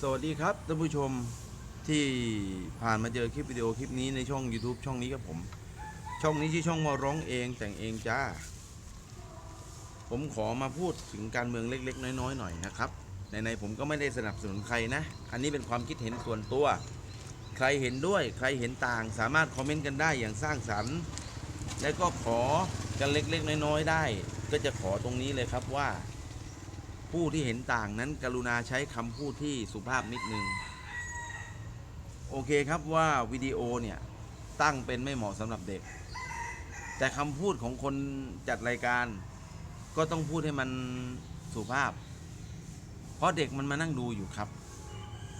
สวัสดีครับท่านผู้ชมที่ผ่านมาเจอคลิปวิดีโอคลิปนี้ในช่อง YouTube ช่องนี้กับผม ช่องนี้ชื่อช่องมาร้องเองแต่งเองจ้า ผมขอมาพูดถึงการเมืองเล็ก ๆ น้อยๆหน่อยนะครับในๆผมก็ไม่ได้สนับสนุนใครนะ อันนี้เป็นความคิดเห็นส่วนตัว ใครเห็นด้วยใครเห็นต่าง สามารถคอมเมนต์กันได้อย่างสร้างสรรค์ และก็ขอกันเล็กๆน้อยๆได้ ก็จะขอตรงนี้เลยครับว่า ผู้ที่เห็นต่างนั้นกรุณาใช้คำพูดที่สุภาพนิดนึง โอเคครับว่าวิดีโอเนี่ย ตั้งเป็นไม่เหมาะสำหรับเด็ก แต่คำพูดของคนจัดรายการ ก็ต้องพูดให้มันสุภาพ เพราะเด็กมันมานั่งดูอยู่ครับ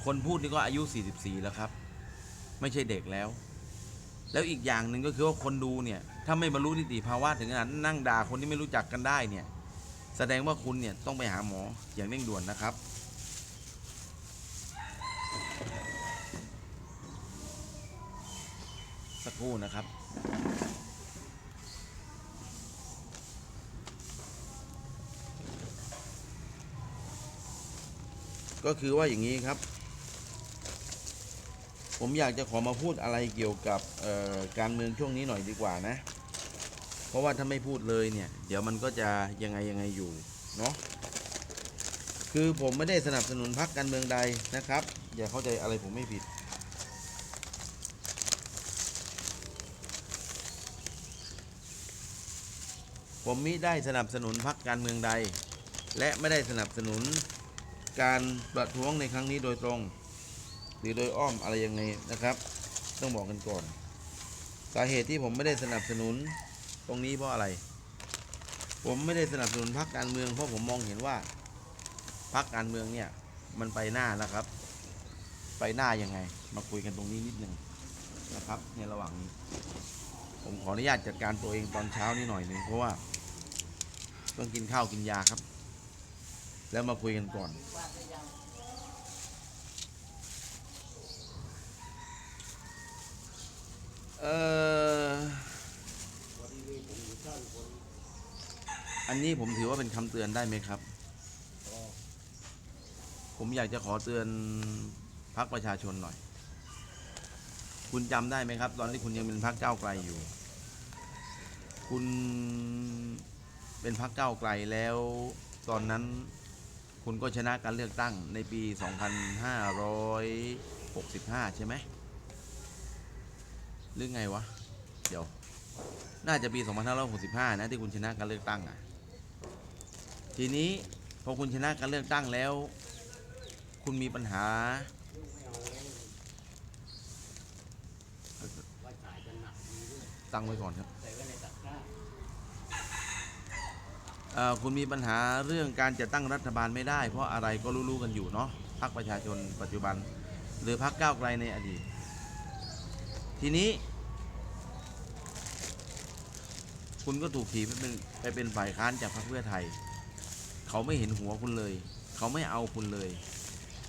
คนพูดนี่ก็อายุ 44 แล้วครับ ไม่ใช่เด็กแล้ว แล้วอีกอย่างหนึ่งก็คือว่าคนดูเนี่ย ถ้าไม่บรรลุนิติภาวะถึงขนาดนั่งด่าคนที่ไม่รู้จักกันได้เนี่ย แสดงว่าคุณเนี่ยต้องไปหาหมออย่างเร่งด่วนนะครับ สักครู่นะครับ ก็คือว่าอย่างนี้ครับ ผมอยากจะขอมาพูดอะไรเกี่ยวกับการเมืองช่วงนี้หน่อยดีกว่านะ ราะว่าถ้าไม่พูดเลยเนี่ย เดี๋ยวมันก็จะยังไงยังไงอยู่เนาะคือผมไม่ได้สนับสนุนพรรคการเมืองใดนะครับ อย่าเข้าใจอะไรผมไม่ผิด ผมมิได้สนับสนุนพรรคการเมืองใด และไม่ได้สนับสนุนการประท้วงในครั้งนี้โดยตรง หรือโดยอ้อมอะไรยังไงนะครับ ต้องบอกกันก่อน สาเหตุที่ผมไม่ได้สนับสนุน ตรงนี้เพราะอะไร ผมไม่ได้สนับสนุนพรรคการเมือง เพราะผมมองเห็นว่าพรรคการเมืองเนี่ย มันไปหน้าแล้วครับ ไปหน้ายังไง มาคุยกันตรงนี้นิดหนึ่งนะครับ ในระหว่างนี้ ผมขออนุญาตจัดการตัวเองตอนเช้านี้หน่อยหนึ่งเพราะว่าต้องกินข้าวกินยาครับ แล้วมาคุยกันก่อนเออ อันนี้ผมถือว่าเป็นคำเตือนได้ไหมครับ ผมอยากจะขอเตือนพักประชาชนหน่อย คุณจำได้ไหมครับ ตอนที่คุณยังเป็นพักก้าวไกลอยู่ คุณเป็นพักก้าวไกลแล้ว ตอนนั้นคุณก็ชนะการเลือกตั้งในปี 2565 ใช่ไหมหรือไงวะ เดี๋ยว น่าจะปี 2565 นะ ที่คุณชนะการเลือกตั้งอะ ทีนี้พอคุณชนะการเลือกตั้งแล้ว คุณมีปัญหา ตั้งไว้ก่อนครับคุณมีปัญหาเรื่องการจัดตั้งรัฐบาลไม่ได้ เพราะอะไรก็รู้ๆกันอยู่เนาะพรรคประชาชนปัจจุบัน หรือพรรคก้าวไกลในอดีต ทีนี้ คุณก็ถูกถีบไปเป็นไปเป็นฝ่ายค้านจากพรรคเพื่อไทย เขาไม่เห็นหัวคุณเลย เขาไม่เอาคุณเลย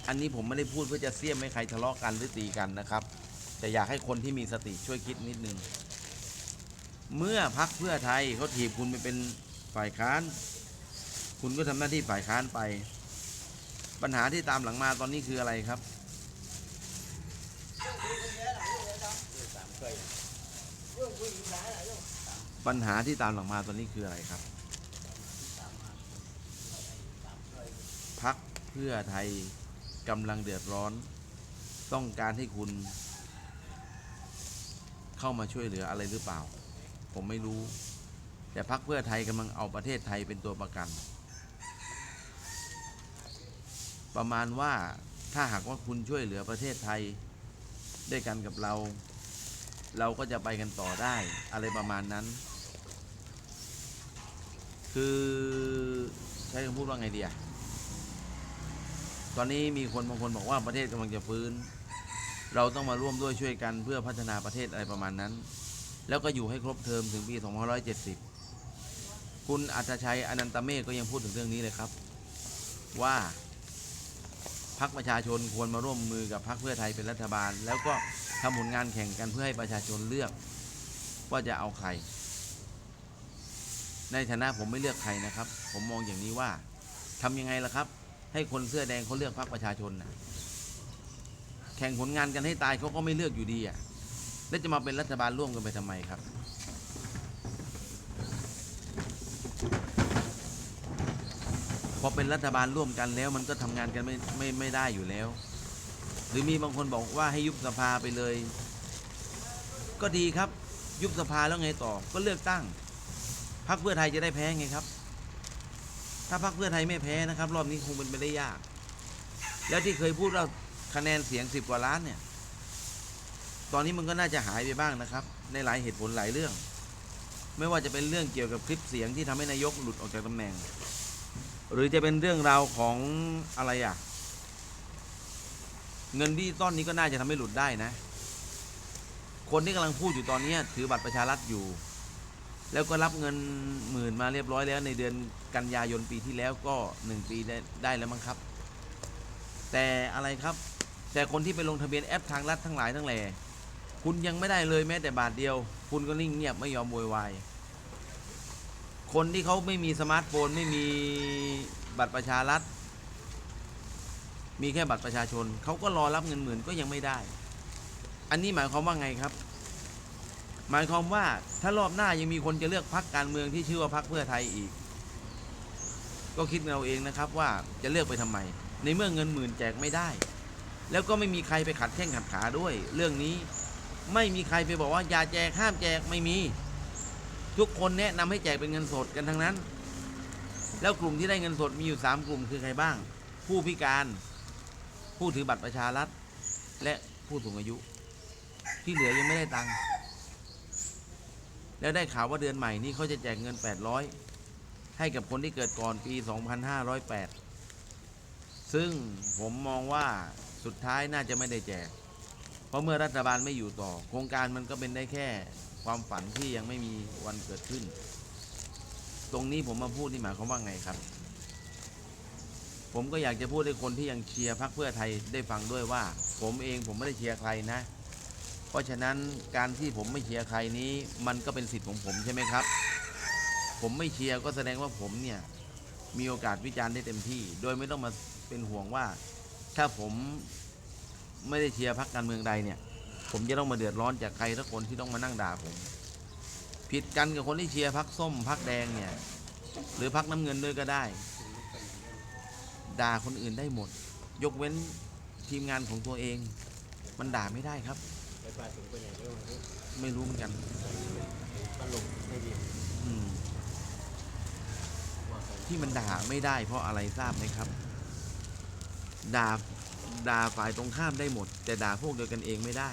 อันนี้ผมไม่ได้พูดเพื่อจะเสี้ยมให้ใครทะเลาะกันหรือตีกันนะครับ แต่อยากให้คนที่มีสติช่วยคิดนิดนึง เมื่อพักเพื่อไทยเขาถีบคุณไปเป็นฝ่ายค้าน คุณก็ทำหน้าที่ฝ่ายค้านไป ปัญหาที่ตามหลังมาตอนนี้คืออะไรครับปัญหาที่ตามหลังมาตอนนี้คืออะไรครับ เพื่อไทยกำลังเดือดร้อน ต้องการให้คุณ เข้ามาช่วยเหลืออะไรหรือเปล่า ผมไม่รู้ แต่พักเพื่อไทยกำลังเอาประเทศไทยเป็นตัวประกัน ประมาณว่าถ้าหากว่าคุณช่วยเหลือประเทศไทยด้วยกันกับเรา เราก็จะไปกันต่อได้อะไรประมาณนั้น คือใช้คำพูดว่าไงดีอะ ตอนนี้มีคนบางคนบอกว่าประเทศกำลังจะฟื้น เราต้องมาร่วมด้วยช่วยกันเพื่อพัฒนาประเทศอะไรประมาณนั้น แล้วก็อยู่ให้ครบเทอมถึงปี 2570 คุณอัตชัยอนันตเมฆก็ยังพูดถึงเรื่องนี้เลยครับ ว่าพักประชาชนควรมาร่วมมือกับพักเพื่อไทยเป็นรัฐบาล แล้วก็ทำผลงานแข่งกันเพื่อให้ประชาชนเลือก ว่าจะเอาใคร ในฐานะผมไม่เลือกใครนะครับ ผมมองอย่างนี้ว่าทำยังไงล่ะครับ ให้คนเสื้อแดงเขาเลือกพรรคประชาชนนะแข่งผลงานกันให้ตายเขาก็ไม่เลือกอยู่ดีอะแล้วจะมาเป็นรัฐบาลร่วมกันไปทำไมครับ พอเป็นรัฐบาลร่วมกันแล้ว มันก็ทำงานกันไม่ไม่ไม่ได้อยู่แล้ว หรือมีบางคนบอกว่าให้ยุบสภาไปเลย ก็ดีครับ ยุบสภาแล้วไงต่อก็เลือกตั้งพรรคเพื่อไทยจะได้แพ้ไงครับ ถ้าพรรคเพื่อไทยไม่แพ้นะครับ รอบนี้คงเป็นไปได้ยาก แล้วที่เคยพูดว่าคะแนนเสียงสิบกว่าล้านเนี่ย ตอนนี้มันก็น่าจะหายไปบ้างนะครับ ในหลายเหตุผลหลายเรื่อง ไม่ว่าจะเป็นเรื่องเกี่ยวกับคลิปเสียงที่ทำให้นายกหลุดออกจากตำแหน่ง หรือจะเป็นเรื่องราวของอะไรอะ เงินดิจิตอลนี้ก็น่าจะทำให้หลุดได้นะ คนที่กำลังพูดอยู่ตอนนี้ถือบัตรประชารัฐอยู่ แล้วก็รับเงินหมื่นมาเรียบร้อยแล้วในเดือนกันยายนปีที่แล้วก็หนึ่งปีได้ได้แล้วมั้งครับ แต่อะไรครับ แต่คนที่ไปลงทะเบียนแอปทางรัฐทั้งหลายทั้งแหล่คุณยังไม่ได้เลยแม้แต่บาทเดียว คุณก็นิ่งเงียบไม่ยอมโวยวายคนที่เขาไม่มีสมาร์ทโฟนไม่มีบัตรประชารัฐ มีแค่บัตรประชาชนเขาก็รอรับเงินหมื่นก็ยังไม่ได้ อันนี้หมายความว่าไงครับ หมายความว่าถ้ารอบหน้ายังมีคนจะเลือกพักการเมืองที่ชื่อว่าพักเพื่อไทยอีก ก็คิดเอาเองนะครับว่าจะเลือกไปทำไม ในเมื่อเงินหมื่นแจกไม่ได้ แล้วก็ไม่มีใครไปขัดแข้งขัดขาด้วย เรื่องนี้ไม่มีใครไปบอกว่าอย่าแจกห้ามแจกไม่มี ทุกคนแนะนำให้แจกเป็นเงินสดกันทั้งนั้น แล้วกลุ่มที่ได้เงินสดมีอยู่สามกลุ่มคือใครบ้าง ผู้พิการ ผู้ถือบัตรประชารัฐและผู้สูงอายุ ที่เหลือยังไม่ได้ตังค์ แล้วได้ข่าวว่าเดือนใหม่นี้เขาจะแจกเงิน 800 ให้กับคนที่เกิดก่อนปี 2508 ซึ่งผมมองว่าสุดท้ายน่าจะไม่ได้แจก เพราะเมื่อรัฐบาลไม่อยู่ต่อ โครงการมันก็เป็นได้แค่ความฝันที่ยังไม่มีวันเกิดขึ้น ตรงนี้ผมมาพูดนี่หมายความว่าไงครับ ผมก็อยากจะพูดให้คนที่ยังเชียร์พรรคเพื่อไทยได้ฟังด้วยว่า ผมเองผมไม่ได้เชียร์ใครนะ ราะฉะนั้นการที่ผมไม่เชียร์ใครนี้มันก็เป็นสิทธิ์ของผมใช่ไหมครับ ผมไม่เชียร์ก็แสดงว่าผมเนี่ยมีโอกาสวิจารณ์ได้เต็มที่ โดยไม่ต้องมาเป็นห่วงว่า ถ้าผมไม่ได้เชียร์พรรคการเมืองใดเนี่ย ผมจะต้องมาเดือดร้อนจากใครสักคนที่ต้องมานั่งด่าผม ผิดกันกับคนที่เชียร์พรรคส้มพรรคแดงเนี่ย หรือพรรคน้ำเงินด้วยก็ได้ ด่าคนอื่นได้หมด ยกเว้นทีมงานของตัวเอง มันด่าไม่ได้ครับ ไปปลาถึงไปไหนไม่รู้ไม่รู้เหมือนกันตลกไม่ดีอืมว่ากันที่มันด่าไม่ได้เพราะอะไรทราบไหมครับ ด่าด่าฝ่ายตรงข้ามได้หมด แต่ด่าพวกเดียวกันเองไม่ได้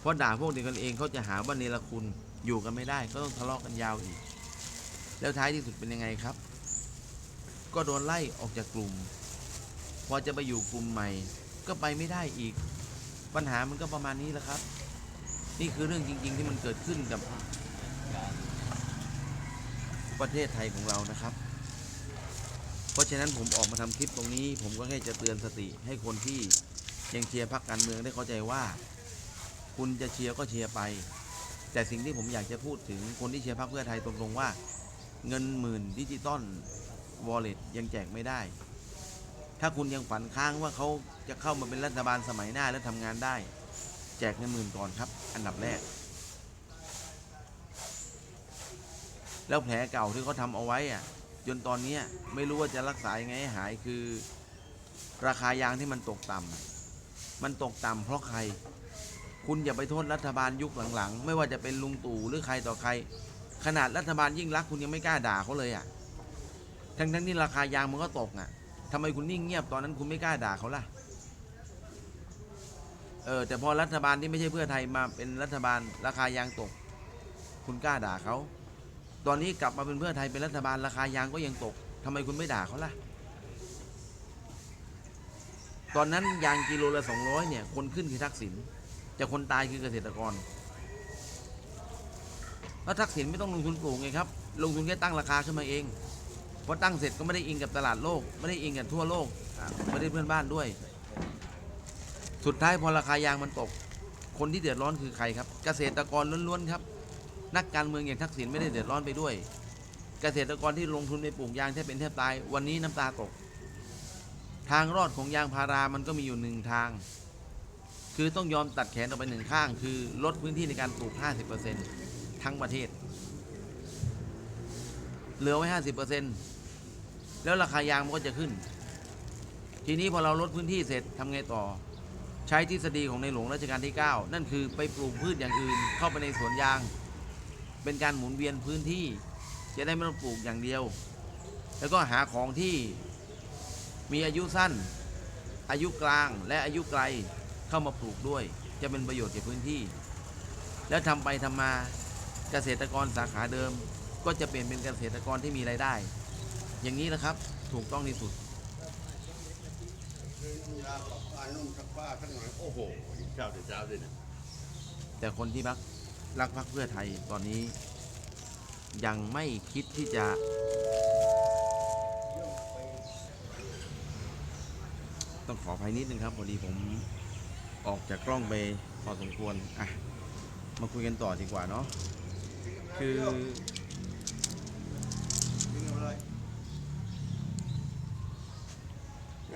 เพราะด่าพวกเดียวกันเองเขาจะหาว่าเนรคุณอยู่กันไม่ได้ ก็ต้องทะเลาะกันยาวอีก แล้วท้ายที่สุดเป็นยังไงครับ ก็โดนไล่ออกจากกลุ่ม พอจะไปอยู่กลุ่มใหม่ ก็ไปไม่ได้อีก ปัญหามันก็ประมาณนี้แหละครับ นี่คือเรื่องจริง ๆ ที่มันเกิดขึ้นกับประเทศไทยของเรานะครับ เพราะฉะนั้นผมออกมาทำคลิปตรงนี้ ผมก็แค่จะเตือนสติให้คนที่ยังเชียร์พรรคการเมืองได้เข้าใจว่า คุณจะเชียร์ก็เชียร์ไป แต่สิ่งที่ผมอยากจะพูดถึงคนที่เชียร์พรรคเพื่อไทยตรงๆว่า เงินหมื่นดิจิตอลวอลเล็ตยังแจกไม่ได้ ถ้าคุณยังฝันค้างว่าเขาจะเข้ามาเป็นรัฐบาลสมัยหน้าแล้วทำงานได้ แจกเงินหมื่นก่อนครับ อันดับแรก แล้วแผลเก่าที่เขาทำเอาไว้อะจนตอนเนี้ยไม่รู้ว่าจะรักษายังไงให้หายคือ ราคายางที่มันตกต่ำมันตกต่ำเพราะใคร คุณอย่าไปโทษรัฐบาลยุคหลังๆ ไม่ว่าจะเป็นลุงตู่หรือใครต่อใคร ขนาดรัฐบาลยิ่งรักคุณยังไม่กล้าด่าเขาเลยอะทั้งทั้งๆที่ราคายางมันก็ตกอะ ทำไมคุณนิ่งเงียบตอนนั้นคุณไม่กล้าด่าเขาล่ะ เออแต่พอรัฐบาลที่ไม่ใช่เพื่อไทยมาเป็นรัฐบาลราคายางตก คุณกล้าด่าเขา ตอนนี้กลับมาเป็นเพื่อไทยเป็นรัฐบาลราคายางก็ยังตกทำไมคุณไม่ด่าเขาล่ะ ตอนนั้นยางกิโลละสองร้อยเนี่ยคนขึ้นคือทักษิณแต่คนตายคือเกษตรกรแล้วทักษิณไม่ต้องลงทุนปลูกไงครับ ลงทุนแค่ตั้งราคาขึ้นมาเอง พอตั้งเสร็จก็ไม่ได้อิงกับตลาดโลก ไม่ได้อิงกับทั่วโลกอะไม่ได้เพื่อนบ้านด้วย สุดท้ายพอราคายางมันตก คนที่เดือดร้อนคือใครครับ เกษตรกรล้วนๆครับ นักการเมืองอย่างทักษิณไม่ได้เดือดร้อนไปด้วย เกษตรกรที่ลงทุนไปปลูกยางแทบเป็นแทบตาย วันนี้น้ำตาตก ทางรอดของยางพารามันก็มีอยู่หนึ่งทาง คือต้องยอมตัดแขนออกไปหนึ่งข้าง คือลดพื้นที่ในการปลูก 50%ทั้งประเทศ เหลือไว้ 50% แล้วราคายางมันก็จะขึ้น ทีนี้พอเราลดพื้นที่เสร็จทำไงต่อ ใช้ทฤษฎีของในหลวงรัชกาลที่ 9 นั่นคือไปปลูกพืชอย่างอื่น เข้าไปในสวนยาง เป็นการหมุนเวียนพื้นที่ จะได้ไม่ต้องปลูกอย่างเดียว แล้วก็หาของที่มีอายุสั้น อายุกลางและอายุไกลเข้ามาปลูกด้วย จะเป็นประโยชน์แก่พื้นที่ แล้วทำไปทำมาเกษตรกรสาขาเดิม ก็จะเปลี่ยนเป็นเกษตรกรที่มีรายได้ อย่างนี้นะครับ ถูกต้องที่สุดยาปรับผ้านุ่มสักผ้าสักหน่อยโอ้โหเจ้าเดือดเจ้าเลยนะแต่คนที่รักรักพรรคเพื่อไทยตอนนี้ ยังไม่คิดที่จะต้องขออภัยนิดนึงครับพอดีผมออกจากกล้องไปพอสมควร อะ มาคุยกันต่อดีกว่าเนาะคือ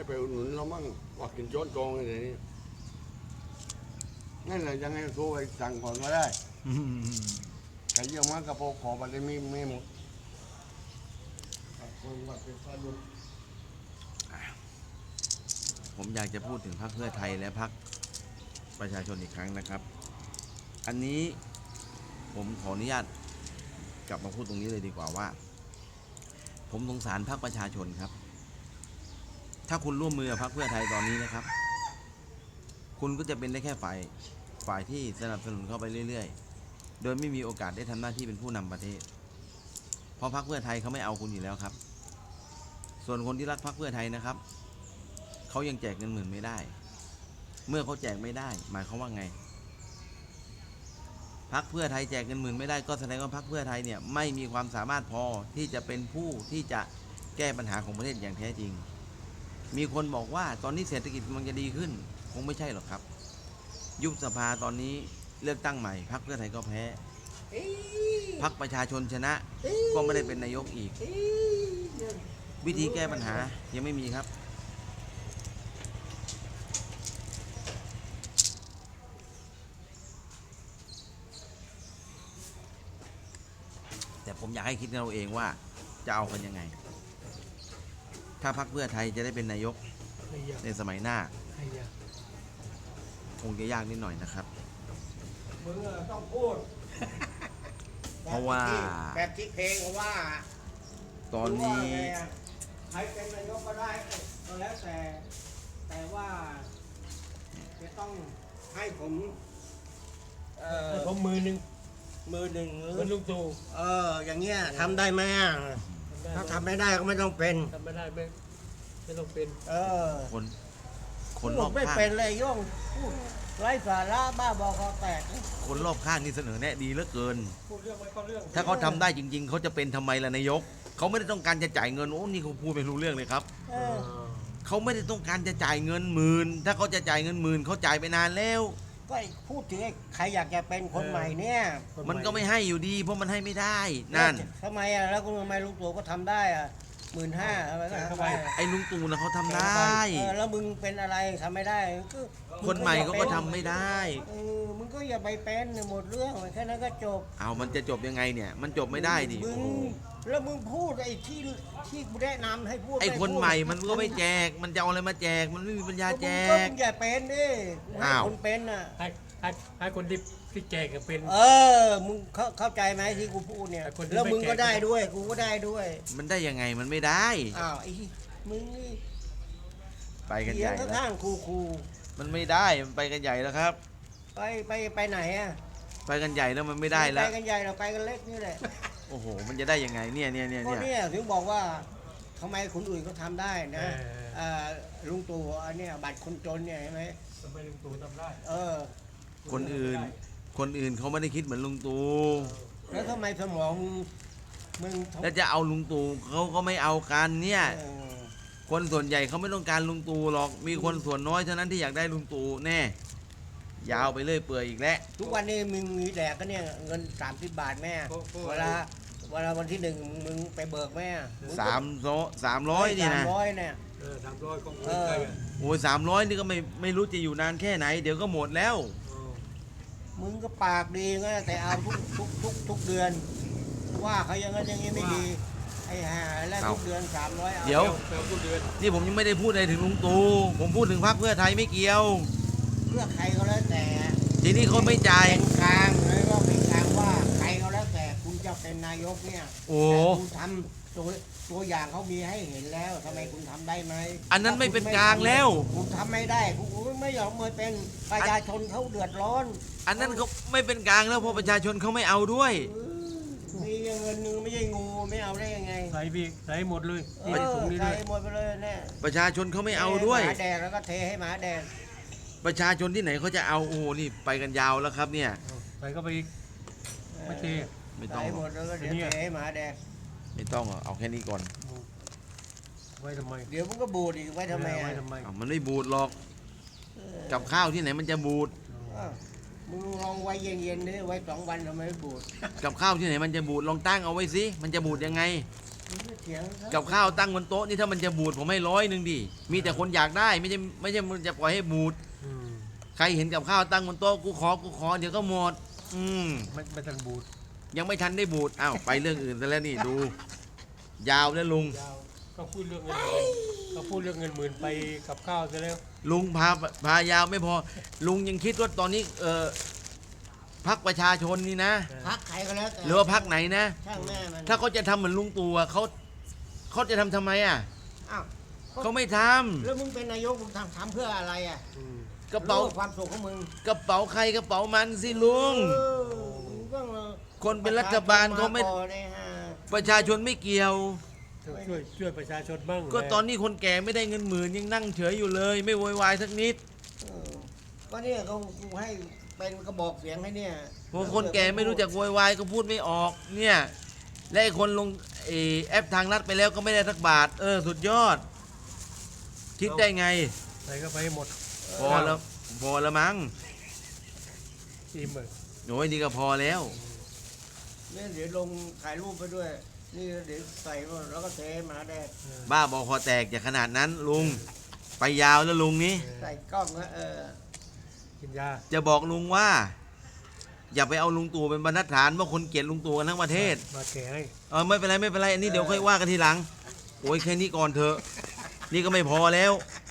ไปอุดหนุนเรามั่งว่ากินโจ๊ดโกงอะไรนี่นั่นแหละยังไงโทรไปสั่งก่อนก็ได้ใครเยี่ยมมากกระโปรงขอบัตรไมีไม่หมดคนบัตรเป็นฟ้าดุผมอยากจะพูดถึงพรรคเพื่อไทยและพรรคประชาชนอีกครั้งนะครับ อันนี้ผมขออนุญาตกลับมาพูดตรงนี้เลยดีกว่าว่า ผมสงสารพรรคประชาชนครับ ถ้าคุณร่วมมือกับพรรคเพื่อไทยตอนนี้นะครับ คุณก็จะเป็นได้แค่ฝ่ายฝ่ายที่สนับสนุนเข้าไปเรื่อย ๆ โดยไม่มีโอกาสได้ทำหน้าที่เป็นผู้นำประเทศ เพราะพรรคเพื่อไทยเขาไม่เอาคุณอยู่แล้วครับ ส่วนคนที่รักพรรคเพื่อไทยนะครับเขายังแจกเงินหมื่นไม่ได้ เมื่อเขาแจกไม่ได้ หมายความว่าไงพักเพื่อไทยแจกเงินหมื่นไม่ได้ก็แสดงว่าพักเพื่อไทยเนี่ยไม่มีความสามารถพอที่จะเป็นผู้ที่จะแก้ปัญหาของประเทศอย่างแท้จริง มีคนบอกว่าตอนนี้เศรษฐกิจมันจะดีขึ้น คงไม่ใช่หรอกครับ ยุบสภาตอนนี้เลือกตั้งใหม่พักเพื่อไทยก็แพ้พักประชาชนชนะ ก็ไม่ได้เป็นนายกอีก วิธีแก้ปัญหายังไม่มีครับ แต่ผมอยากให้คิดกันเราเองว่าจะเอากันยังไง ถ้าพรรคเพื่อไทยจะได้เป็นนายกให้ยาในสมัยหน้า ให้ยาคงจะยากนิดหน่อยนะครับ มึงต้องพูดเพราะว่า แบบที่เพลงว่าตอนนี้ใครเป็นนายกก็ได้ก็แล้วแต่ แต่ว่าจะต้องให้ผมเอ่อผมมือหนึ่งมือหนึ่งหรือ เหมือนลุงตู่เออ อย่างเงี้ยทำได้ไหมอะ ถ้าทำไม่ได้ก็ไม่ต้องเป็น ทำไม่ได้ไม่ไม่ต้องเป็นเออคนคนรพูอดบไม่ข้างเป็นเลยโย่งพูดไร้สาระบ้าบอคอแตกคนรอบข้างนี่เสนอแนะดีเหลือเกิน พูดเรื่องไม่เข้าเรื่องถ้าเขาทำได้จริง ๆ เขาจะเป็นทำไมล่ะนายก เขาไม่ได้ต้องการจะจ่ายเงินโอ้นี่เขาพูดไม่รู้เรื่องเลยครับ เออ เขาไม่ได้ต้องการจะจ่ายเงินหมื่นถ้าเขาจะจ่ายเงินหมื่นเขาจ่ายไปนานแล้ว ก็ไอ้พูดถึงไอ้ใครอยากจะเป็นคนใหม่เนี่ยมันก็ไม่ให้อยู่ดี เพราะมันให้ไม่ได้ นั่น ทำไมอะแล้วคุณทำไมลุงตู่ก็ทำได้อะหมื่นห้าอะไรก็ทำได้ไอ้ลุงตู่นะเขาทำได้ เออแล้วมึงเป็นอะไรทำไม่ได้ก็คนใหม่เขาก็ทำไม่ได้ เออมึงก็อย่าไปเป็นหมดเรื่องแค่นั้นก็จบ เอามันจะจบยังไงเนี่ย มันจบไม่ได้ดิมึโอ้งโห แล้วมึงพูดไอ้ที่ที่กูแนะนำให้พูดไอ้คนพูดใหม่มันก็ไม่แจก มันจะเอาอะไรมาแจก มันไม่มีปัญญาแจก็กมึงอย่าเป็นดิให้อ้าว คนเป็นอะ ให้ให้ให้คนที่ที่แจกเป็น เออ มึงเข้าเข้าใจไหมที่กูพูดเนี่ย แต่คนที่แล้วมึงไม่ก็แก่ได้ด้วย กูก็ได้ด้วย มันได้ยังไงมันไม่ได้ อ้าวไอ้มึงนี่ไปกันเถีใหยงญ่แล้วข้างๆกูกูมันไม่ได้มันไปกันใหญ่แล้วครับ ไปไปไปไหนอะไปกันใหญ่แล้วมันไม่ได้แล้วไปกันใหญ่เราไปกันเล็กนี่แหละ โอ้โห มันจะได้ยังไงเนี่ยเนี่ยเนี่ยก็เนี่ยเนี่ยถึงบอกว่าทำไมคนอื่นก็ทำได้นะเออ เอ่อลุงตู่อันเนี้ยบัตรคนจนเนี่ยเห็นไหมทำไมลุงตู่ทำได้เออ คนอื่น คนอื่นเขาไม่ได้คิดเหมือนลุงตู่แล้วทำไมสมองมึงมึงแล้วจะเอาลุงตู่เขาก็ไม่เอากันเนี่ย เออคนส่วนใหญ่เขาไม่ต้องการลุงตู่หรอก มีคนส่วนน้อยเท่านั้นที่อยากได้ลุงตู่แน่ ยาวไปเรื่อยเปื่อยอีกแล้วทุกวันนี้มึงมีแดกก็เนี่ยเงินสามสิบบาทแม่เวลาเวลาวันที่หนึ่งมึงไปเบิกแม่สามโซสามร้อยนี่นะสามร้อยเนี่ย เอออสามร้อยของเออใครอะโอ้ยสามร้อยนี่ก็ไม่ไม่รู้จะอยู่นานแค่ไหน เดี๋ยวก็หมดแล้วเออมึงก็ปากดีงั้นแต่เอาทุกทุกทุกทุกเดือน ว่าเขาอย่างนั้นอย่างนี้ไม่ดี ไอ้ห่าแล้วเอาทุกเดือนสามร้อยเอาเดี๋ยวแปลว่าเดือนนี่ผมยังไม่ได้พูดอะไรถึงลุงตู่ผมพูดถึงพรรคเพื่อไทยไม่เกี่ยวเพื่อใครก็แล้วแต่ทีนี้เขาไม่จ่าย เป็นกลางเลยว่าเป็นกลางว่าใครก็แล้วแต่คุณจะเป็นนายกเนี่ยโอ้ แต่คุณทำตัวตัวอย่างเขามีให้เห็นแล้วทำไมคุณทำได้ไหมอันนั้นไม่เป็นกลางแล้ว คุณทำไม่ได้คุณไม่ยอมมาเป็นประชาชนเขาเดือดร้อนอันนั้นเขาไม่เป็นกลางแล้วเพราะประชาชนเขาไม่เอาด้วยมีเงินนึงไม่ใช่งูไม่เอาได้ยังไงใส่พี่ใส่หมดเลยเอนี่อถุงนี้ใส่ด้วยหมดไปเลยแน่ประชาชนเขาไม่เอาด้วยหมาแดงแล้วก็เทให้หมาแดง ประชาชนที่ไหนเขาจะเอาโอ้โหนี่ไปกันยาวแล้วครับเนี่ยเอาใส่เข้าไปอีกไม่เท ไม่ต้องใส่หหรมอกดแล้วก็เดี๋ยวเนี่ย เทให้หมาแดงไม่ต้องหรอกเอาแค่นี้ก่อนไว้ทำไมเดี๋ยวมันก็บูดอีกไว้ทำไมเอาไว้อะทำไมเอามันไม่บูดหรอกเออกับข้าวที่ไหนมันจะบูดเออมึงลองไว้เย็นๆนี่ไว้สองวันทำไมไม่บูดกับข้าวที่ไหนมันจะบูดลองตั้งเอาไว้สิมันจะบูดยังไง มึงก็เถียงเขากับข้าวตั้งบนโต๊ะนี่ถ้ามันจะบูดผมให้ร้อยหนึ่งดิมีแต่คนอยากได้ไม่ใช่ไม่ใช่มันจะปล่อยให้บูดอืม ใครเห็นกับข้าวตั้งบนโต๊ะกูขอกูขอเดี๋ยวก็หมด อืม ไม่ไม่ทันบูดยังไม่ทันได้บูดอ้าวไปเรื่องอื่นซะแล้วนี่ดู ยาวแล้วลุง ยาวก็พูดเรื่องเงินหมื่นก็พูดเรื่องเงินหมื่นไปกับข้าวซะแล้ว ลุงพาพายาวไม่พอ ลุงยังคิดว่าตอนนี้ เออพักประชาชนนี่นะ พักใครก็แล้วแต่หรือว่าพักไหนนะ ช่างแม่มันถ้าเขาจะทำเหมือนลุงตู่อะเขาเขาจะทำทำไมอะอ้าวเขาไม่ทแล้วมึงเป็นนายกมึงทำทำเพื่ออะไรอะอืมำ กระเป๋าพื่อความสุขของมึงกระเป๋าใครกระเป๋ามันสิลุง เออมึงต้องคนเป็นรัฐบาลเขาไม่ ประชชนก่อนเลยฮะประชาชนไม่เกี่ยว ช่วยช่วยประชาชนบ้างก็ตอนนี้คนแก่ไม่ได้เงินหมื่นยังนั่งเฉยอยู่เลย ไม่โวยวายสักนิดเออก็เนี่ยเขากูให้เป็นกระบอกเสียงให้เนี่ยเพราะคนแก่ไม่รู้จักโวยวายก็พูดไม่ออกเนี่ย และไอ้คนลงเอ่อแอปทางรัฐไปแล้วก็ไม่ได้สักบาท เออ สุดยอด คิดได้ไง ใส่เข้าไปให้หมด พอแล้วพอแล้วมั้งอิ่มเลยโอ้ยนี่ก็พอแล้ว เนี่ยเดี๋ยวลงถ่ายรูปไปด้วย นี่เดี๋ยวใส่หมดแล้วก็เทหมาแดงบ้าบอคอแตกจะขนาดนั้นลุง ไปยาวแล้วลุงนี้ ใส่กล้องนะเออกินยาจะบอกลุงว่า อย่าไปเอาลุงตู่เป็นบรรทัดฐานว่าคนเกลียดลุงตู่กันทั้งประเทศมาแก่ให้เออไม่เป็นไรไม่เป็นไรอันนี้เดี๋ยวค่อยว่ากันทีหลัง โอ้ยแค่นี้ก่อนเถอะ นี่ก็ไม่พอแล้วเ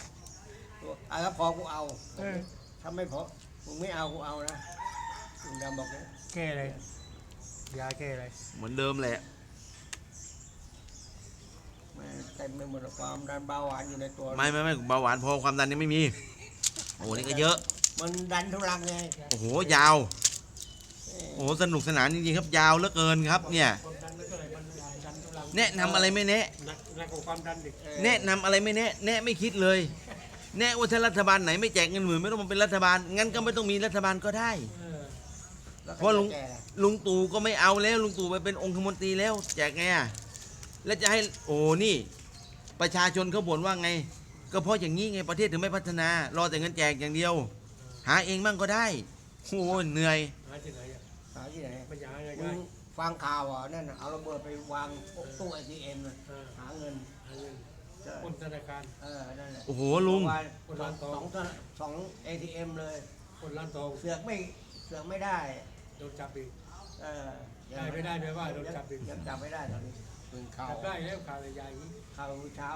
อาแล้วพอกูเอาเออ ถ้าไม่พอมึงไม่เอากูเอานะลุงดำบอกนะแก้อะไรยาแก้อะไรเหมือนเดิมแหละ แม่เต็มไปหมดความดันเบาหวานอยู่ในตัวไม่ไม่ไม่เบาหวานพอความดันยังไม่มี โอ้นี่ก็เยอะ มันดันทุรังไงโอ้โห ยาว เออโอ้โหสนุกสนานจริงๆครับ ยาวเหลือเกินครับ เนี่ย ความดันไม่เท่าไหร่มันดันทุลังแนะนำอะไรไม่แนะ หนักหนักกว่าความดันอีกเออแนะนำอะไรไม่แนะ แนะไม่คิดเลย แนะว่าถ้ารัฐบาลไหนไม่แจกเงินหมื่นไม่ต้องมาเป็นรัฐบาล งั้นก็ไม่ต้องมีรัฐบาลก็ได้ เออแล้วเพราะลุงแก่ล่ะลุงตู่ก็ไม่เอาแล้ว ลุงตู่ไปเป็นองคมนตรีแล้ว แจกไงอะแล้วจะให้โอ้นี่ ประชาชนเขาบ่นว่าไง ก็เพราะอย่างนี้ไงประเทศถึงไม่พัฒนา รอแต่เงินแจกอย่างเดียว หาเองมั่งก็ได้โอ้ยเหนื่อยหาที่ไหนอะหาที่ไหนปัญญาอะไรมึง่ายงฟังข่าวอะนั่นน่ะเอาระเบิดไปวางตู้ไอทีเอ็มเออหาเงินหาเงินใช่ คนธนาคาร เออ นั่นแหละโอ้โหลุงวันคนร้านทสออง งสองเอทีเอ็มเลย คนร้านทองเสือกไม่เสือกไม่ได้ โดนจับอีก เออได้ไม่ได้ไม่ว่าโดนจับอีก ยังจับไม่ได้ตอนนี้เพิ่งเข้าจับได้แล้วข่าวใหญ่ๆอย่างนี้เข้าเช้า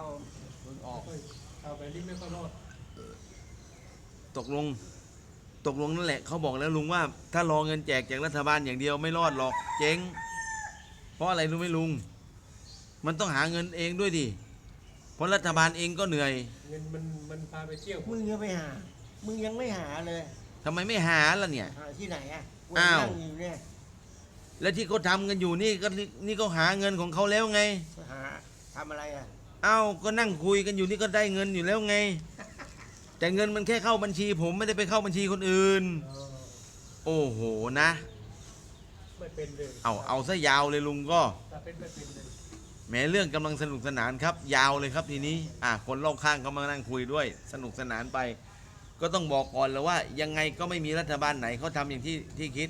เพิ่งออกค่อยข่าวแบบนี้ไม่ค่อยรอดตกลง ตกลงนั่นแหละเขาบอกแล้วลุงว่า ถ้ารอเงินแจกจากรัฐบาลอย่างเดียวไม่รอดหรอกเจ๊ง เพราะอะไรรู้ไหมลุง มันต้องหาเงินเองด้วยดิ เพราะรัฐบาลเองก็เหนื่อยเงินมันมันพาไปเที่ยวมึงยังไม่หา มึงยังไม่หาเลยทำไมไม่หาล่ะเนี่ย หาที่ไหนอะกูอ้าว นั่งอยู่เนี่ยและที่เขาทำกันอยู่นี่ก็นี่นี่ก็หาเงินของเขาแล้วไง หาทำอะไรอะเอ้าก็นั่งคุยกันอยู่นี่ก็ได้เงินอยู่แล้วไง แต่เงินมันแค่เข้าบัญชี ผมไม่ได้ไปเข้าบัญชีคนอื่น เออโอ้โหนะ ไม่เป็นเลยเอาเอาซะยาวเลยลุงก็ถ้าเป็นไม่เป็นเลย แหม้เรื่องกำลังสนุกสนานครับ ยาวเลยครับทีนี้อะคนรอบข้างก็มานั่งคุยด้วย สนุกสนานไป ก็ต้องบอกก่อนเลยว่า ยังไงก็ไม่มีรัฐบาลไหนเขาทำอย่างที่ที่คิด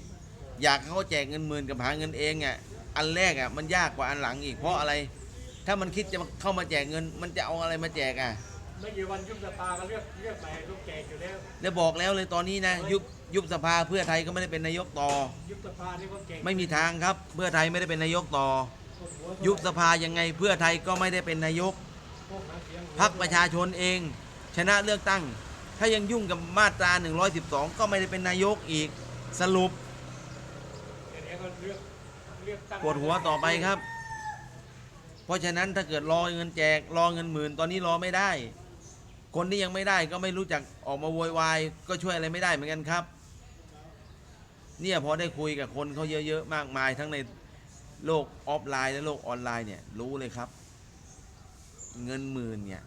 อยากให้เขาแจกเงินหมื่นกับหาเงินเองอะอันแรกอะมันยากกว่าอันหลังอีกเพราะอะไร ถ้ามันคิดจะเข้ามาแจกเงิน มันจะเอาอะไรมาแจกอะไม่กี่วันยุบสภาก็เลือกเลือกไปลูกแจกอยู่แล้วแล้วบอกแล้วเลยตอนนี้นะยุบยุบสภาเพื่อไทยก็ไม่ได้เป็นนายกต่อยุบสภานี่ก็แจกไม่มีทางครับ เพื่อไทยไม่ได้เป็นนายกต่อพวกหัว ยุบสภายังไงเพื่อไทยก็ไม่ได้เป็นนายกพวกประชาชนเอง ชนะเลือกตั้ง ถ้ายังยุ่งกับมาตรา 112 ก็ไม่ได้เป็นนายกอีกสรุปปวดหัวต่อไปครับ เพราะฉะนั้นถ้าเกิดรอเงินแจกรอเงินหมื่นตอนนี้รอไม่ได้ คนที่ยังไม่ได้ก็ไม่รู้จักออกมาโวยวายก็ช่วยอะไรไม่ได้เหมือนกันครับ เนี่ยพอได้คุยกับคนเขาเยอะๆมากมายทั้งใน โลกออฟไลน์และโลกออนไลน์เนี่ยรู้เลยครับ เงินหมื่นเนี่ย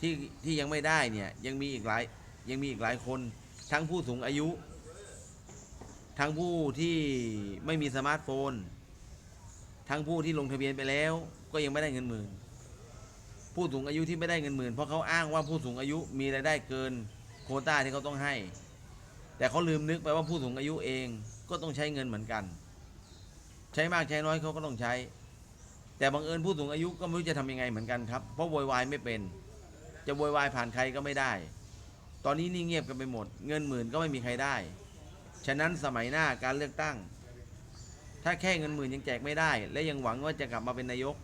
ที่ที่ยังไม่ได้เนี่ยยังมีอีกหลายยังมีอีกหลายคน ทั้งผู้สูงอายุ ทั้งผู้ที่ไม่มีสมาร์ทโฟน ทั้งผู้ที่ลงทะเบียนไปแล้ว ก็ยังไม่ได้เงินหมื่น ผู้สูงอายุที่ไม่ได้เงินหมื่นเพราะเขาอ้างว่าผู้สูงอายุมีรายได้เกินโควต้าที่เขาต้องให้ แต่เขาลืมนึกไปว่าผู้สูงอายุเองก็ต้องใช้เงินเหมือนกัน ใช้มากใช้น้อยเขาก็ต้องใช้ แต่บังเอิญผู้สูงอายุก็ไม่รู้จะทำยังไงเหมือนกันครับ เพราะโวยวายไม่เป็น จะโวยวายผ่านใครก็ไม่ได้ ตอนนี้นี่เงียบกันไปหมด เงินหมื่นก็ไม่มีใครได้ ฉะนั้นสมัยหน้าการเลือกตั้ง ถ้าแค่เงินหมื่นยังแจกไม่ได้ และยังหวังว่าจะกลับมาเป็นนายก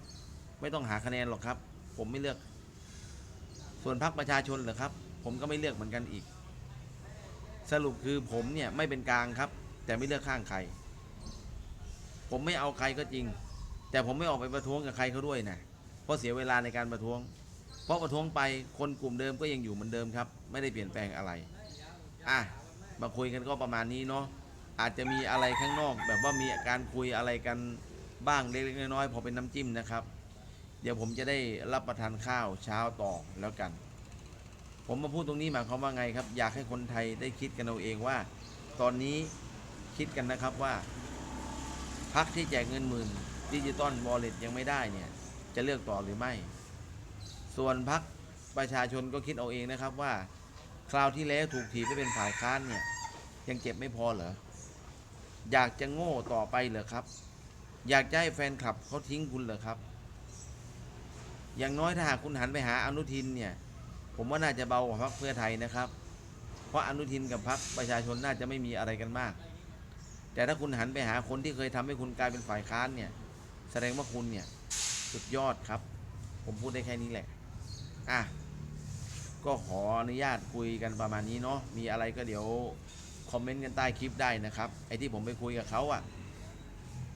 ไม่ต้องหาคะแนนหรอกครับ ผมไม่เลือก ส่วนพรรคประชาชนเหรอครับ ผมก็ไม่เลือกเหมือนกันอีก สรุปคือผมเนี่ยไม่เป็นกลางครับ แต่ไม่เลือกข้างใคร ผมไม่เอาใครก็จริง แต่ผมไม่ออกไปประท้วงกับใครเขาด้วยนะเพราะเสียเวลาในการประท้วง เพราะประท้วงไปคนกลุ่มเดิมก็ยังอยู่เหมือนเดิมครับ ไม่ได้เปลี่ยนแปลงอะไรอะมาคุยกันก็ประมาณนี้เนาะอาจจะมีอะไรข้างนอก แบบว่ามีการคุยอะไรกันบ้างเล็กๆน้อยๆพอเป็นน้ำจิ้มนะครับ เดี๋ยวผมจะได้รับประทานข้าวเช้าต่อแล้วกัน ผมมาพูดตรงนี้หมายความว่าไงครับ อยากให้คนไทยได้คิดกันเอาเองว่า ตอนนี้คิดกันนะครับว่า พักที่แจกเงินหมื่นดิจิตอลวอลเล็ตยังไม่ได้เนี่ย จะเลือกต่อหรือไม่ ส่วนพักประชาชนก็คิดเอาเองนะครับว่า คราวที่แล้วถูกถีบไปเป็นฝ่ายค้านเนี่ย ยังเจ็บไม่พอเหรอ อยากจะโง่ต่อไปเหรอครับ อยากจะให้แฟนคลับเขาทิ้งคุณเหรอครับ อย่างน้อยถ้าหากคุณหันไปหาอนุทินเนี่ย ผมว่าน่าจะเบากว่าพรรคเพื่อไทยนะครับ เพราะอนุทินกับพรรคประชาชนน่าจะไม่มีอะไรกันมาก แต่ถ้าคุณหันไปหาคนที่เคยทำให้คุณกลายเป็นฝ่ายค้านเนี่ย แสดงว่าคุณเนี่ยสุดยอดครับ ผมพูดได้แค่นี้แหละ อะ ก็ขออนุญาตคุยกันประมาณนี้เนาะ มีอะไรก็เดี๋ยวคอมเมนต์กันใต้คลิปได้นะครับ ไอ้ที่ผมไปคุยกับเขาอะ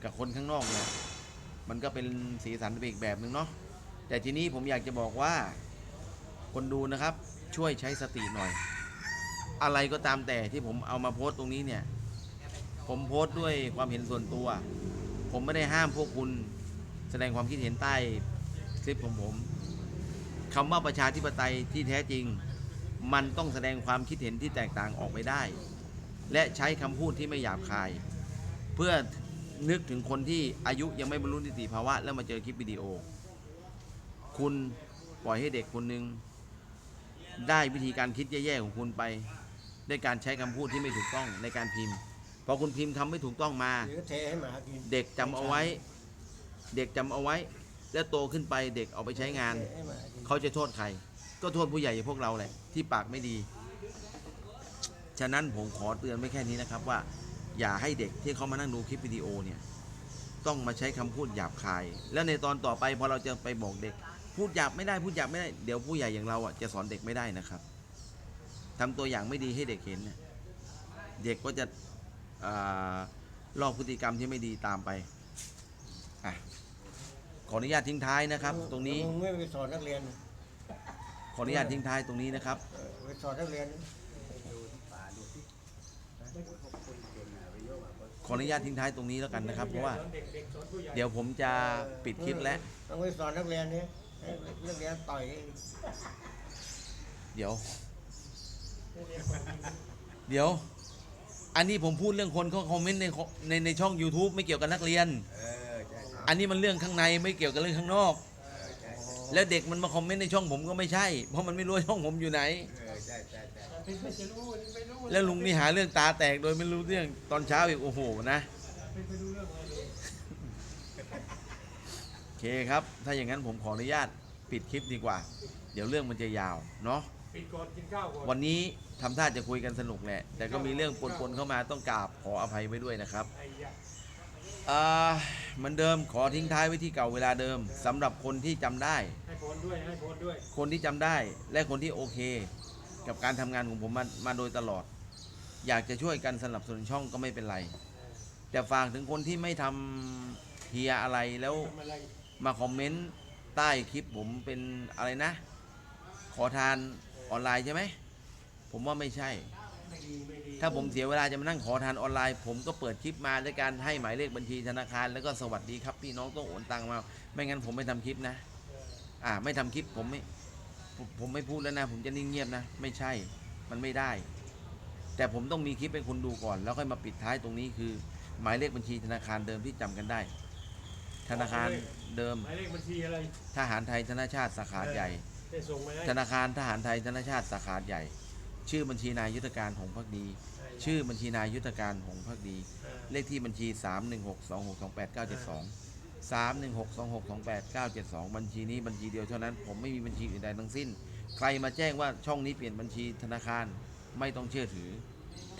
กับคนข้างนอกเนี่ย มันก็เป็นสีสันไปอีกแบบหนึ่งเนาะ แต่ทีนี้ผมอยากจะบอกว่า คนดูนะครับ ช่วยใช้สติหน่อย อะไรก็ตามแต่ที่ผมเอามาโพสต์ตรงนี้เนี่ย ผมโพสต์ด้วยความเห็นส่วนตัว ผมไม่ได้ห้ามพวกคุณแสดงความคิดเห็นใต้คลิปของผมคำว่าประชาธิปไตยที่แท้จริง มันต้องแสดงความคิดเห็นที่แตกต่างออกไปได้ และใช้คำพูดที่ไม่หยาบคาย เพื่อนึกถึงคนที่อายุยังไม่บรรลุนิติภาวะ แล้วมาเจอคลิปวิดีโอ คุณปล่อยให้เด็กคนหนึ่งได้วิธีการคิดแย่ๆของคุณไป ด้วยการใช้คำพูดที่ไม่ถูกต้องในการพิมพ์ พอคุณพิมพ์คำไม่ถูกต้องมา หรือเทให้หมากินเด็กจำเอาไว้ เด็กจำเอาไว้ แล้วโตขึ้นไปเด็กเอาไปใช้งาน เทให้หมากินเขาจะโทษใคร ก็โทษผู้ใหญ่อย่างพวกเราแหละ ที่ปากไม่ดี ฉะนั้นผมขอเตือนไว้แค่นี้นะครับว่า อย่าให้เด็กที่เขามานั่งดูคลิปวิดีโอเนี่ย ต้องมาใช้คำพูดหยาบคาย แล้วในตอนต่อไปพอเราจะไปบอกเด็ก พูดหยาบไม่ได้พูดหยาบไม่ได้เดี๋ยวผู้ใหญ่อย่างเราอะจะสอนเด็กไม่ได้นะครับทำตัวอย่างไม่ดีให้เด็กเห็นเนี่ยเด็กก็จะอา ลอกพฤติกรรมที่ไม่ดีตามไปอะขออนุญาตทิ้งท้ายนะครับ ตรงนี้มึงไม่ไปสอนนักเรียนขออนุญาตทิ้งท้ายตรงนี้นะครับ เออไปสอนนักเรียน ขออนุญาตทิ้งท้ายตรงนี้แล้วกันนะครับ เพราะว่าสอนเด็กๆสอนผู้ใหญ่เดี๋ยวผมจะปิดคลิปแล้วต้องไปสอนนักเรียนนี่ให้นักเรียนต่อยเดี๋ยว เดี๋ยว อันนี้ผมพูดเรื่องคนเขาคอมเมนต์ในในในช่อง YouTube ไม่เกี่ยวกับนักเรียนอันนี้มันเรื่องข้างในไม่เกี่ยวกับเรื่องข้างนอกแล้วเด็กมันมาคอมเมนต์ในช่องผมก็ไม่ใช่ เพราะมันไม่รู้ว่าช่องผมอยู่ไหนไม่จะรู้นี่ไม่รู้แล้วลุงนี่หาเรื่องตาแตกโดยไม่รู้เรื่องตอนเช้าอีกโอ้โหนะไม่ไปรู้เรื่องอะไรเลยโอเคครับ ถ้าอย่างนั้นผมขออนุญาตปิดคลิปดีกว่า เดี๋ยวเรื่องมันจะยาวเนาะ ปิดก่อนกินข้าวก่อน วันนี้ทำท่าจะคุยกันสนุกแหละ แต่ก็มีเรื่องปนๆเข้ามาต้องกราบขออภัยไว้ด้วยนะครับ ไอ้ยะอ่าเหมือนเดิมขอทิ้งท้ายไว้ที่เก่าเวลาเดิมสำหรับคนที่จำได้ ให้พรด้วยให้พรด้วยคนที่จำได้และคนที่โอเค กับการทำงานของผมมามาโดยตลอด อยากจะช่วยกันสนับสนุนช่องก็ไม่เป็นไร แต่ฝากถึงคนที่ไม่ทำเฮียอะไรแล้วทำอะไรมาคอมเมนต์ใต้คลิปผมเป็นอะไรนะ ขอทาน ออนไลน์ใช่ไหมผมว่าไม่ใช่ไม่ดีไม่ดีถ้าผมเสียเวลาจะมานั่งขอทานออนไลน์ ผมก็เปิดคลิปมาด้วยการให้หมายเลขบัญชีธนาคาร แล้วก็สวัสดีครับพี่น้องต้องโอนตังมา ไม่งั้นผมไม่ทำคลิปนะ อ่า ไม่ทำคลิปผมไม่ผมผมไม่พูดแล้วนะ ผมจะนิ่งเงียบนะ ไม่ใช่มันไม่ได้ แต่ผมต้องมีคลิปให้คนดูก่อน แล้วค่อยมาปิดท้ายตรงนี้คือ หมายเลขบัญชีธนาคารเดิมที่จำกันได้ ธนาคารเดิมหมายเลขบัญชีอะไรทหารไทยธนาชาติสาขาใหญ่ ได้ส่งมาให้ธนาคารทหารไทยธนาชาติสาขาใหญ่ ชื่อบัญชีนายยุทธการหงส์พักดี ชื่อบัญชีนายยุทธการหงส์พักดีอ่าเลขที่บัญชี 3 1 6 2 6 2 8 9 7 2 3 1 6 2 6 2 8 9 7 2 บัญชีนี้บัญชีเดียวเท่านั้น ผมไม่มีบัญชีอื่นใดทั้งสิ้น ใครมาแจ้งว่าช่องนี้เปลี่ยนบัญชีธนาคารไม่ต้องเชื่อถือ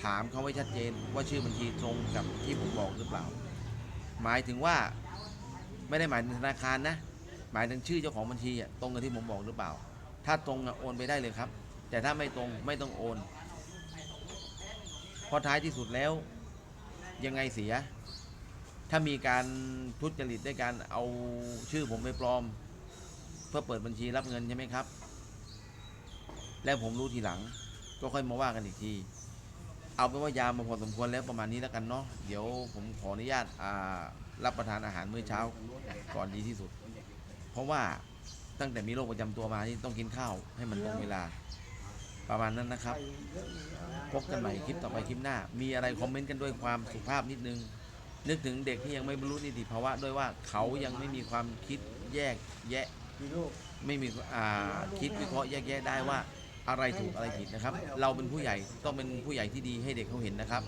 ถามเขาไว้ชัดเจนว่าชื่อบัญชีตรงกับที่ผมบอกหรือเปล่า หมายถึงว่าไม่ได้หมายถึงธนาคารนะ หมายถึงชื่อเจ้าของบัญชีอะตรงกับที่ผมบอกหรือเปล่า ถ้าตรงอะโอนไปได้เลยครับ แต่ถ้าไม่ตรงไม่ต้องโอนเพราะท้ายที่สุดแล้ว ยังไงเสีย ถ้ามีการทุจริตด้วยการเอาชื่อผมไปปลอม เพื่อเปิดบัญชีรับเงินใช่ไหมครับ แล้วผมรู้ทีหลัง ก็ค่อยมาว่ากันอีกทีเอาเป็นว่ายามาพอสมควรแล้วประมาณนี้แล้วกันเนาะเดี๋ยวผมขออนุญาตรับประทานอาหารมื้อเช้าก่อนดีที่สุด เพราะว่าตั้งแต่มีโรคประจำตัวมาที่ต้องกินข้าวให้มันตรงเวลา ประมาณนั้นนะครับ พบกันใหม่คลิปต่อไปคลิปหน้า มีอะไรคอมเมนต์กันด้วยความสุภาพนิดนึง นึกถึงเด็กที่ยังไม่บรรลุนิติภาวะด้วยว่าเขายังไม่มีความคิดแยกแยะ มีลูก ไม่มีอ่าคิดวิเคราะห์แยกแยะได้ว่าอะไรถูกอะไรผิดนะครับ เราเป็นผู้ใหญ่ต้องเป็นผู้ใหญ่ที่ดีให้เด็กเขาเห็นนะครับ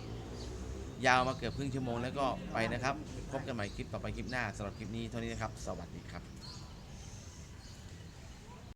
ยาวมาเกือบครึ่งชั่วโมงแล้วก็ไปนะครับ พบกันใหม่คลิปต่อไปคลิปหน้าสำหรับคลิปนี้เท่านี้นะครับ สวัสดีครับ